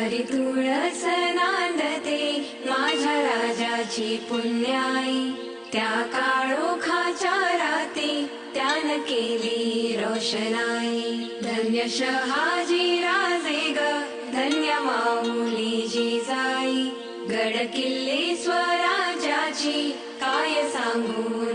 दारी तुळस नांदते माझ्या राजाची पुण्याई. त्या काळोखाच्या राती त्यान केली रोषणाई धन्य शहाजी राजे ग धन्य माऊली जिजाई गड किल्ले स्वराजाची काय सांगू